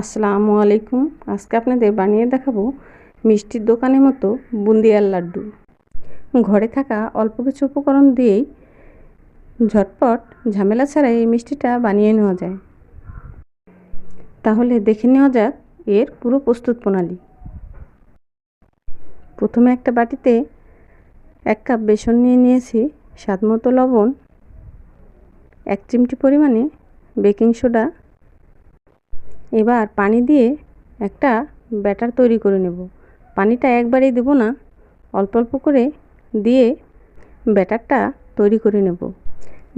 আসসালামু আলাইকুম। আজকে আপনাদের বানিয়ে দেখাবো মিষ্টির দোকানের মতো বুন্দিয়ার লাড্ডু। ঘরে থাকা অল্প কিছু উপকরণ দিয়েই ঝটপট ঝামেলা ছাড়াই এই মিষ্টিটা বানিয়ে নেওয়া যায়। তাহলে দেখে নেওয়া যাক এর পুরো প্রস্তুত প্রণালী। প্রথমে একটা বাটিতে এক কাপ বেসন নিয়ে নিয়েছি স্বাদ মতো লবণ, এক চিমটি পরিমাণে বেকিং সোডা এবার পানি দিয়ে একটা ব্যাটার তৈরি করে নেব। পানিটা একবারেই দেব না, অল্প অল্প করে দিয়ে ব্যাটারটা তৈরি করে নেব।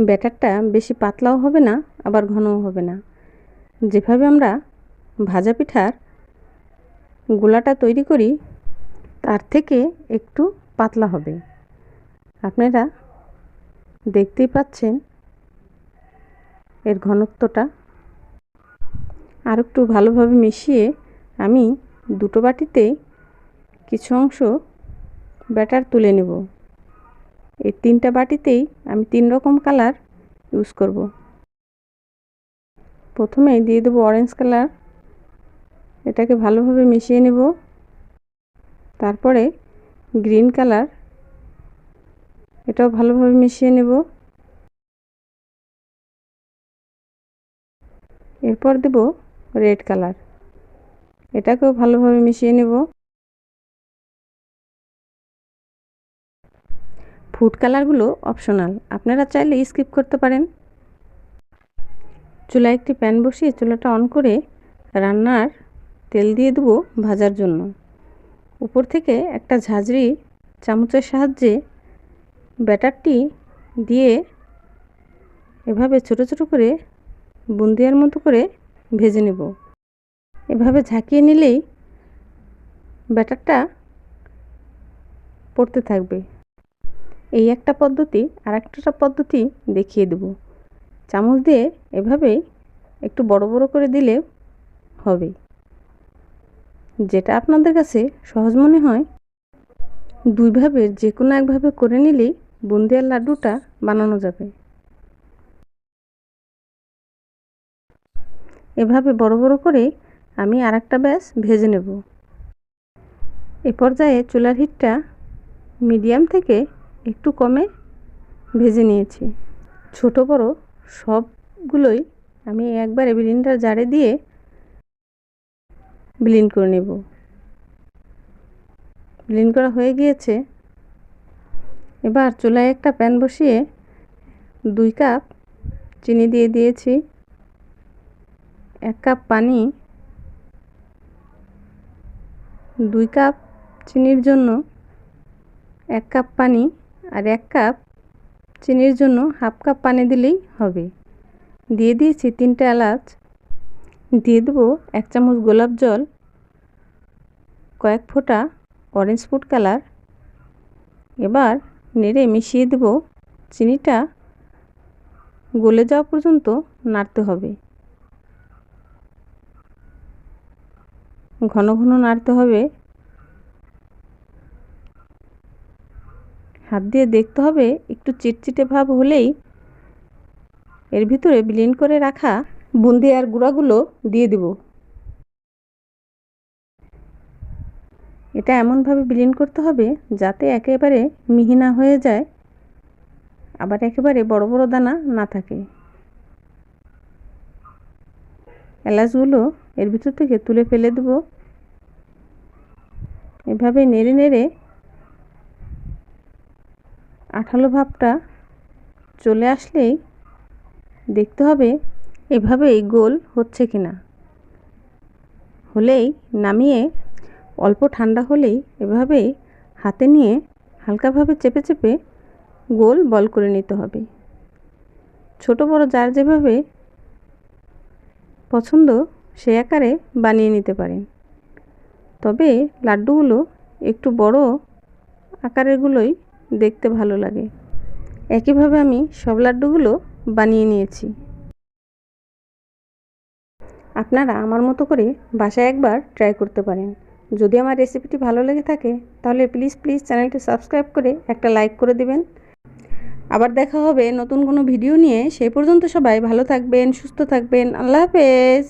ব্যাটারটা বেশি পাতলাও হবে না, আবার ঘনও হবে না। যেভাবে আমরা ভাজা পিঠার গোলাটা তৈরি করি, তার থেকে একটু পাতলা হবে। আপনারা দেখতেই পাচ্ছেন এর ঘনত্বটা। আর একটু ভালোভাবে মিশিয়ে আমি দুটো বাটিতে কিছু অংশ ব্যাটার তুলে নেব। এই তিনটা বাটিতেই আমি তিন রকম কালার ইউজ করব। প্রথমে দিয়ে দেবো অরেঞ্জ কালার। এটাকে ভালোভাবে মিশিয়ে নেব। তারপরে গ্রিন কালার। এটাও ভালোভাবে মিশিয়ে নেব। এরপর দেব রেড কালার। এটাকেও ভালোভাবে মিশিয়ে নেব। ফুড কালারগুলো অপশনাল। আপনারা চাইলে স্কিপ করতে পারেন। চুলায় একটি প্যান বসিয়ে চুলাটা অন করে রান্নার তেল দিয়ে দেবো ভাজার জন্য। উপর থেকে একটা ঝাঁঝরি চামচের সাহায্যে ব্যাটারটি দিয়ে এভাবে ছোট ছোট করে বুন্দিয়ার মতো করে ভেজে নেব। এভাবে ঝাঁকিয়ে নিলেই ব্যাটারটা পড়তে থাকবে। এই একটা পদ্ধতি, আর একটা পদ্ধতি দেখিয়ে দেব। চামচ দিয়ে এভাবেই একটু বড় বড় করে দিলে হবে। যেটা আপনাদের কাছে সহজ মনে হয়, দুইভাবে, যে কোনো একভাবে করে নিলেই বুন্দিয়ার লাড্ডুটা বানানো যাবে। এভাবে বড় বড় করে আমি আর একটা ব্যাস ভেজে নেব। এ পর্যায়ে চুলার হিটটা মিডিয়াম থেকে একটু কমে ভেজে নিয়েছি। ছোট, বড় সবগুলোই আমি একবারে ব্লিন্ডার জারে দিয়ে ব্লিন্ড করে নেব। ব্লিন্ড করা হয়ে গিয়েছে। এবার চুলায় একটা প্যান বসিয়ে দুই কাপ চিনি দিয়ে দিয়েছি। এক কাপ পানি, দুই কাপ চিনির জন্য এক কাপ পানি আর এক কাপ চিনির জন্য হাফ কাপ পানি দিলেই হবে। দিয়ে দিয়েছি তিনটে এলাচ। দিয়ে দেবো এক চামচ গোলাপ জল, কয়েক ফোঁটা অরেঞ্জ ফুড কালার এবার নেড়ে মিশিয়ে দেব। চিনিটা গলে যাওয়া পর্যন্ত নাড়তে হবে। ঘন ঘন নাড়তে হবে। হাত দিয়ে দেখতে হবে, একটু চিটচিটে ভাব হলেই এর ভিতরে ব্লিন্ড করে রাখা বুন্দি আর গুঁড়াগুলো দিয়ে দেব। এটা এমনভাবে ব্লিন্ড করতে হবে যাতে একেবারে মিহি না হয়ে যায়, আবার একেবারে বড় বড় দানা না থাকে। এলাচগুলো এর ভিতর থেকে তুলে ফেলে দেব। এভাবে নেড়ে নেড়ে আঠালো ভাবটা চলে আসলেই দেখতে হবে এভাবেই গোল হচ্ছে কি না হলেই নামিয়ে অল্প ঠান্ডা হলেই এভাবেই হাতে নিয়ে হালকাভাবে চেপে চেপে গোল বল করে নিতে হবে। ছোট বড় যার যেভাবে পছন্দ, সে আকারে বানিয়ে নিতে পারেন। তবে লাড্ডুগুলো একটু বড় আকারেরগুলোই দেখতে ভালো লাগে। একইভাবে আমি সব লাড্ডুগুলো বানিয়ে নিয়েছি। আপনারা আমার মতো করে বাসায় একবার ট্রাই করতে পারেন। যদি আমার রেসিপিটি ভালো লেগে থাকে, তাহলে প্লিজ প্লিজ চ্যানেলটি সাবস্ক্রাইব করে একটা লাইক করে দিবেন। আবার দেখা হবে নতুন কোনো ভিডিও নিয়ে। সেই পর্যন্ত সবাই ভালো থাকবেন, সুস্থ থাকবেন। আল্লাহ হাফেজ।